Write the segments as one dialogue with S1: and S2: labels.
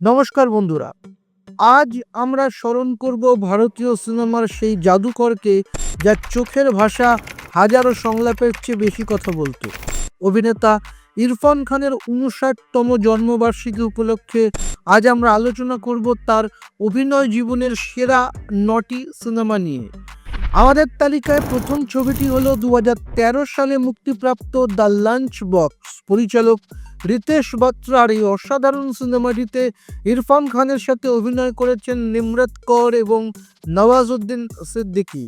S1: নমস্কার বন্ধুরা। আজ আমরা স্মরণ করব ভারতীয় সিনেমার সেই জাদুকরকে যার চোখের ভাষা হাজারো সংলাপের চেয়ে বেশি কথা বলতো। অভিনেতা ইরফান খানের উনষাটতম জন্মবার্ষিকী উপলক্ষে আজ আমরা আলোচনা করব তার অভিনয় জীবনের সেরা নটি সিনেমা নিয়ে। আমাদের তালিকায় প্রথম ছবিটি হলো দু হাজার তেরো সালে মুক্তিপ্রাপ্ত দ্য লাঞ্চ বক্স। পরিচালক রিতেশ বাত্রার এই অসাধারণ সিনেমাটিতে ইরফান খানের সাথে অভিনয় করেছেন নিমরত কর এবং নওয়াজউদ্দিন সিদ্দিকী।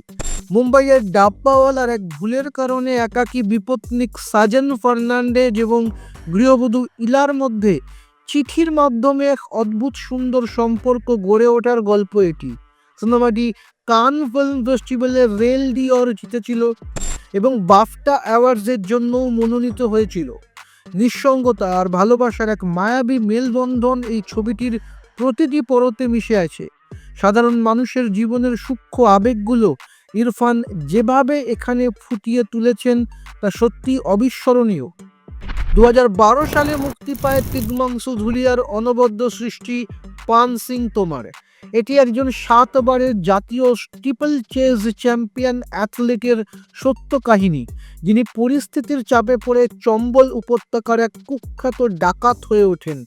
S1: মুম্বাইয়ের ডাব্বাওয়ালার এক ভুলের কারণে একাকী বিপত্নিক সাজেন ফার্নান্ডেজ এবং গৃহবধূ ইলার মধ্যে চিঠির মাধ্যমে এক অদ্ভুত সুন্দর সম্পর্ক গড়ে ওঠার গল্প এটি। সিনেমাটি কান ফিল্ম ফেস্টিভ্যালে রেল ডিওর জিতেছিল এবং বাফটা অ্যাওয়ার্ডসের জন্যও মনোনীত হয়েছিল। নিঃসঙ্গতা আর ভালোবাসার এক মায়াবী মেলবন্ধন এই ছবিটির প্রতিটি পরতে মিশে আছে। সাধারণ মানুষের জীবনের সূক্ষ্ম আবেগগুলো ইরফান যেভাবে এখানে ফুটিয়ে তুলেছেন তা সত্যি অবিস্মরণীয়। দু হাজার বারো সালে মুক্তি পায় তিগ্মাংশু ধুলিয়ার অনবদ্য সৃষ্টি পান সিং তোমার। এটি একজন সাতবারের জাতীয় স্টিপল চেজ চ্যাম্পিয়ন অ্যাথলেটের সত্য কাহিনী যিনি পরিস্থিতির চাপে পড়ে চম্বল উপত্যকার এক কুখ্যাত ডাকাত হয়ে ওঠেন।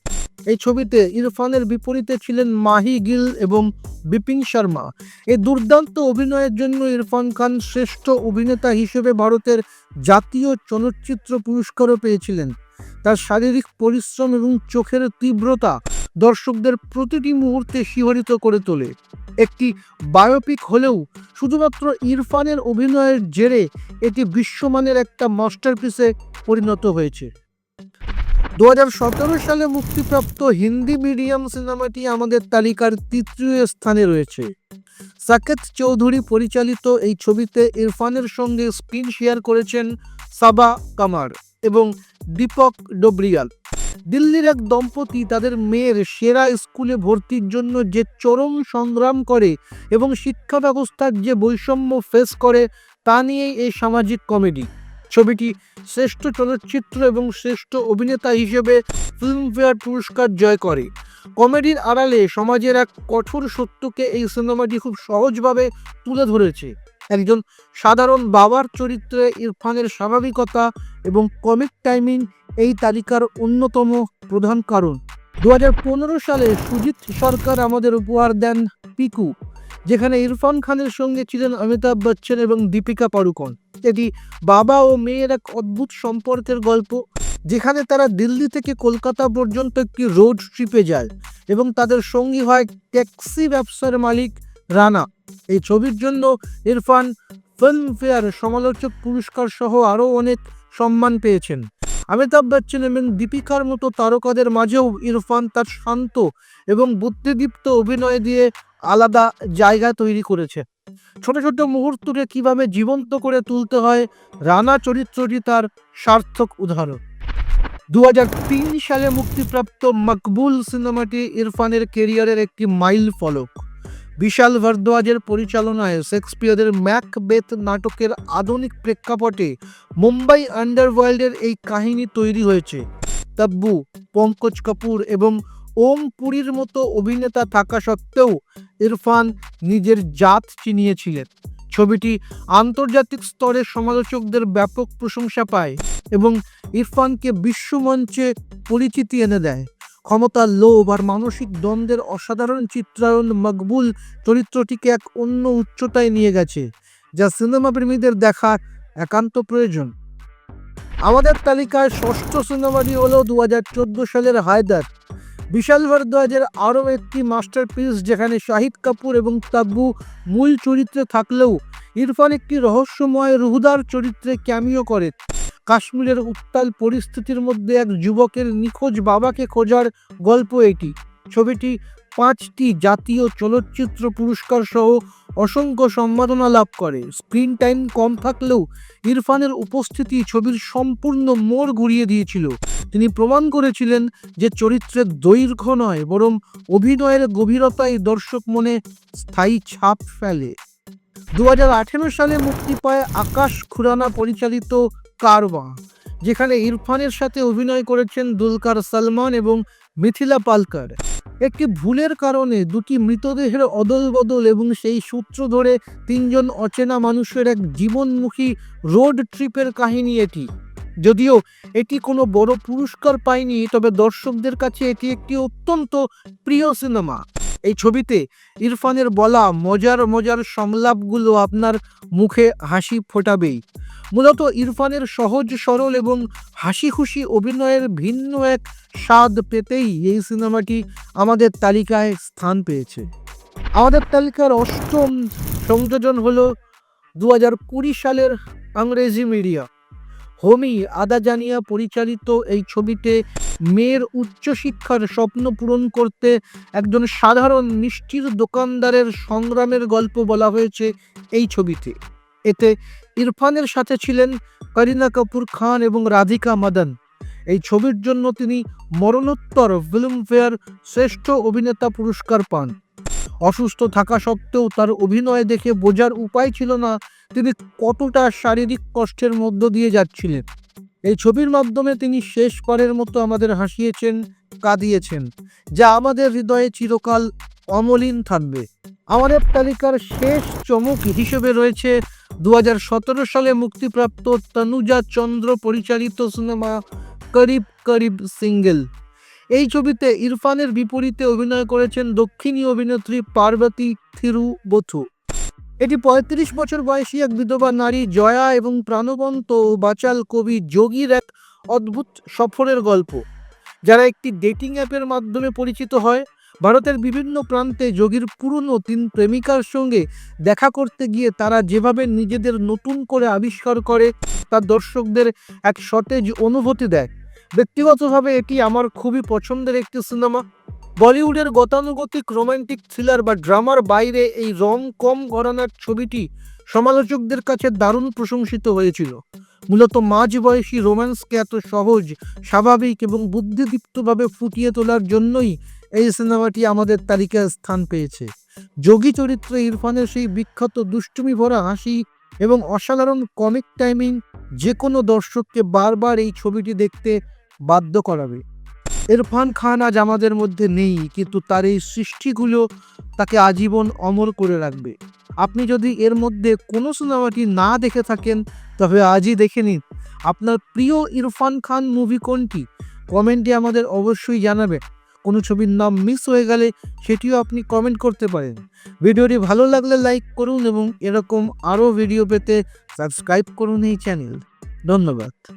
S1: এই ছবিতে ইরফানের বিপরীতে ছিলেন মাহি গিল এবং বিপিন শর্মা। এই দুর্দান্ত অভিনয়ের জন্য ইরফান খান শ্রেষ্ঠ অভিনেতা হিসেবে ভারতের জাতীয় চলচ্চিত্র পুরস্কারও পেয়েছিলেন। তার শারীরিক পরিশ্রম এবং চোখের তীব্রতা দর্শকদের প্রতিটি মুহূর্তে শিহরিত করে তোলে। একটি বায়োপিক হলেও শুধুমাত্র ইরফানের অভিনয়ের জেরে এটি বিশ্বমানের একটা মাস্টারপিসে পরিণত হয়েছে। দু হাজার সতেরো সালে মুক্তিপ্রাপ্ত হিন্দি মিডিয়াম সিনেমাটি আমাদের তালিকার তৃতীয় স্থানে রয়েছে। সাকেত চৌধুরী পরিচালিত এই ছবিতে ইরফানের সঙ্গে স্ক্রিন শেয়ার করেছেন সাবা কামার এবং দীপক ডোবরিয়াল। দিল্লির এক দম্পতি তাদের মেয়ের সেরা স্কুলে ভর্তির জন্য যে চরম সংগ্রাম করে এবং শিক্ষা ব্যবস্থার যে বৈষম্য ফেস করে, তা নিয়েই এই সামাজিক কমেডি। ছবিটি শ্রেষ্ঠ চলচ্চিত্র এবং শ্রেষ্ঠ অভিনেতা হিসেবে ফিল্মফেয়ার পুরস্কার জয় করে। কমেডির আড়ালে সমাজের এক কঠোর সত্যকে এই সিনেমাটি খুব সহজভাবে তুলে ধরেছে। একজন সাধারণ বাবার চরিত্রে ইরফানের স্বাভাবিকতা এবং কমিক টাইমিং এই তালিকার অন্যতম প্রধান কারণ। দু হাজার পনেরো সালে সুজিত সরকার আমাদের উপহার দেন পিকু, যেখানে ইরফান খানের সঙ্গে ছিলেন অমিতাভ বচ্চন এবং দীপিকা পাড়ুকন। এটি বাবা ও মেয়ের এক অদ্ভুত সম্পর্কের গল্প, যেখানে তারা দিল্লি থেকে কলকাতা পর্যন্ত একটি রোড ট্রিপে যায় এবং তাদের সঙ্গী হয় ট্যাক্সি ব্যবসার মালিক রানা। এই ছবির জন্য ইরফান ফিল্মফেয়ার সমালোচক পুরস্কার সহ আরও অনেক সম্মান পেয়েছেন। অমিতাভ বচ্চন এবং দীপিকার মতো তারকাদের মাঝেও ইরফান তার শান্ত এবং বুদ্ধিদীপ্ত অভিনয় দিয়ে আলাদা জায়গা তৈরি করেছে। ছোট ছোট মুহূর্তকে কীভাবে জীবন্ত করে তুলতে হয় রানা চরিত্রটি তার সার্থক উদাহরণ। দু হাজার তিন সালে মুক্তিপ্রাপ্ত মকবুল সিনেমাটি ইরফানের কেরিয়ারের একটি মাইল ফলক। বিশাল ভারদ্বাজের পরিচালনায় শেক্সপিয়ারের ম্যাকবেথ নাটকের আধুনিক প্রেক্ষাপটে মুম্বাই আন্ডারওয়ার্ল্ডের এই কাহিনী তৈরি হয়েছে। তাব্বু, পঙ্কজ কাপুর এবং ওম পুরীর মতো অভিনেতা থাকা সত্ত্বেও ইরফান নিজের জাত চিনিয়েছিলেন। ছবিটি আন্তর্জাতিক স্তরে সমালোচকদের ব্যাপক প্রশংসা পায় এবং ইরফানকে বিশ্বমঞ্চে পরিচিতি এনে দেয়। ক্ষমতার লোভ আর মানসিক দ্বন্দ্বের অসাধারণ চিত্রায়ন মকবুল চরিত্রটিকে এক অন্য উচ্চতায় নিয়ে গেছে, যা সিনেমা প্রেমীদের দেখা একান্ত প্রয়োজন। আমাদের তালিকায় ষষ্ঠ সিনেমাটি হলো দু হাজার চোদ্দ সালের হায়দার। বিশাল ভারদ্বাজের আরও একটি মাস্টারপিস যেখানে শাহিদ কাপুর এবং তাব্বু মূল চরিত্রে থাকলেও ইরফান একটি রহস্যময় রুহদার চরিত্রে ক্যামিও করে। কাশ্মীরের উত্তাল পরিস্থিতির মধ্যে এক যুবকের নিখোঁজ বাবাকে খোঁজার গল্প এটি। ছবিটি পাঁচটি জাতীয় চলচ্চিত্র পুরস্কার সহ অসংখ্য সম্মাননা লাভ করে। স্ক্রিন টাইম কম থাকলেও ইরফানের উপস্থিতি ছবির সম্পূর্ণ মোড় ঘুরিয়ে দিয়েছিল। তিনি প্রমাণ করেছিলেন যে চরিত্রের দৈর্ঘ্য নয়, বরং অভিনয়ের গভীরতাই দর্শক মনে স্থায়ী ছাপ ফেলে। দু হাজার আঠেরো সালে মুক্তি পায় আকাশ খুরানা পরিচালিত কারওয়া, যেখানে ইরফানের সাথে অভিনয় করেছেন দুলকার সালমান এবং মিথিলা পালকার। একটি ভুলের কারণে দুটি মৃতদেহের অদল বদল এবং সেই সূত্র ধরে তিনজন অচেনা মানুষের এক জীবনমুখী রোড ট্রিপের কাহিনী এটি। যদিও এটি কোনো বড় পুরস্কার পায়নি, তবে দর্শকদের কাছে এটি একটি অত্যন্ত প্রিয় সিনেমা। এই ছবিতে ইরফানের বলা মজার মজার সংলাপগুলো আপনার মুখে হাসি ফোটাবেই। মূলত ইরফানের সহজ, সরল এবং হাসি খুশি অভিনয়ের ভিন্ন এক স্বাদ পেতেই এই সিনেমাটি আমাদের তালিকায় স্থান পেয়েছে। আমাদের তালিকার অষ্টম সংযোজন হলো দু সালের আংরেজি মিডিয়া। হোমি আদাজানিয়া পরিচালিত এই ছবিতে মেয়ের উচ্চশিক্ষার স্বপ্ন পূরণ করতে একজন সাধারণ মিষ্টির দোকানদারের সংগ্রামের গল্প বলা হয়েছে এই ছবিতে। এতে ইরফানের সাথে ছিলেন করিনা কাপুর খান এবং রাধিকা মাদান। এই ছবির জন্য তিনি মরণোত্তর ফিল্মফেয়ার শ্রেষ্ঠ অভিনেতা পুরস্কার পান। অসুস্থ থাকা সত্ত্বেও তার অভিনয় দেখে বোঝার উপায় ছিল না, তিনি কতটা শারীরিক কষ্টের মধ্য দিয়ে যাচ্ছিলেন। এই ছবির মাধ্যমে তিনি শেষবারের মতো আমাদের হাসিয়েছেন, কাঁদিয়েছেন, যা আমাদের হৃদয়ে চিরকাল অমলিন থাকবে। আমাদের তালিকার শেষ চমক হিসেবে রয়েছে দু হাজার সতেরো সালে মুক্তিপ্রাপ্ত তনুজা চন্দ্র পরিচালিত সিনেমা করিব করিব সিঙ্গেল। এই ছবিতে ইরফানের বিপরীতে অভিনয় করেছেন দক্ষিণী অভিনেত্রী পার্বতী থিরু বথু এটি পঁয়ত্রিশ বছর বয়সী এক বিধবা নারী জয়া এবং প্রাণবন্ত ও বাচাল কবি যোগীর এক অদ্ভুত সফরের গল্প, যারা একটি ডেটিং অ্যাপের মাধ্যমে পরিচিত হয়। ভারতের বিভিন্ন প্রান্তে যোগীর পুরনো তিন প্রেমিকার সঙ্গে দেখা করতে গিয়ে তারা যেভাবে নিজেদের নতুন করে আবিষ্কার করে, তা দর্শকদের এক সতেজ অনুভূতি দেয়। ব্যক্তিগতভাবে এটি আমার খুবই পছন্দের একটি সিনেমা। বলিউডের গতানুগতিক রোমান্টিক থ্রিলার বা ড্রামার বাইরে এই রং কম ঘরানার ছবিটি সমালোচকদের কাছে দারুণ প্রশংসিত হয়েছিল। মূলত মাঝ বয়সী রোম্যান্সকে এত সহজ, স্বাভাবিক এবং বুদ্ধিদীপ্তভাবে ফুটিয়ে তোলার জন্যই এই সিনেমাটি আমাদের তালিকায় স্থান পেয়েছে। যোগী চরিত্রে ইরফানের সেই বিখ্যাত দুষ্টুমি ভরা হাসি এবং অসাধারণ কমিক টাইমিং যে কোনো দর্শককে বারবার এই ছবিটি দেখতে বাধ্য করাবে। ইরফান খান আজ আমাদের মধ্যে নেই, কিন্তু তার এই সৃষ্টিগুলো তাকে আজীবন অমর করে রাখবে। আপনি যদি এর মধ্যে কোনো সিনেমাটি না দেখে থাকেন, তবে আজই দেখে নিন। আপনার প্রিয় ইরফান খান মুভি কোনটি? কমেন্টে আমাদের অবশ্যই জানাবেন। কোনো ছবির নাম মিস হয়ে গেলে সেটিও আপনি কমেন্ট করতে পারেন। ভিডিওটি ভালো লাগলে লাইক করুন এবং এরকম আরও ভিডিও পেতে সাবস্ক্রাইব করুন এই চ্যানেল ধন্যবাদ।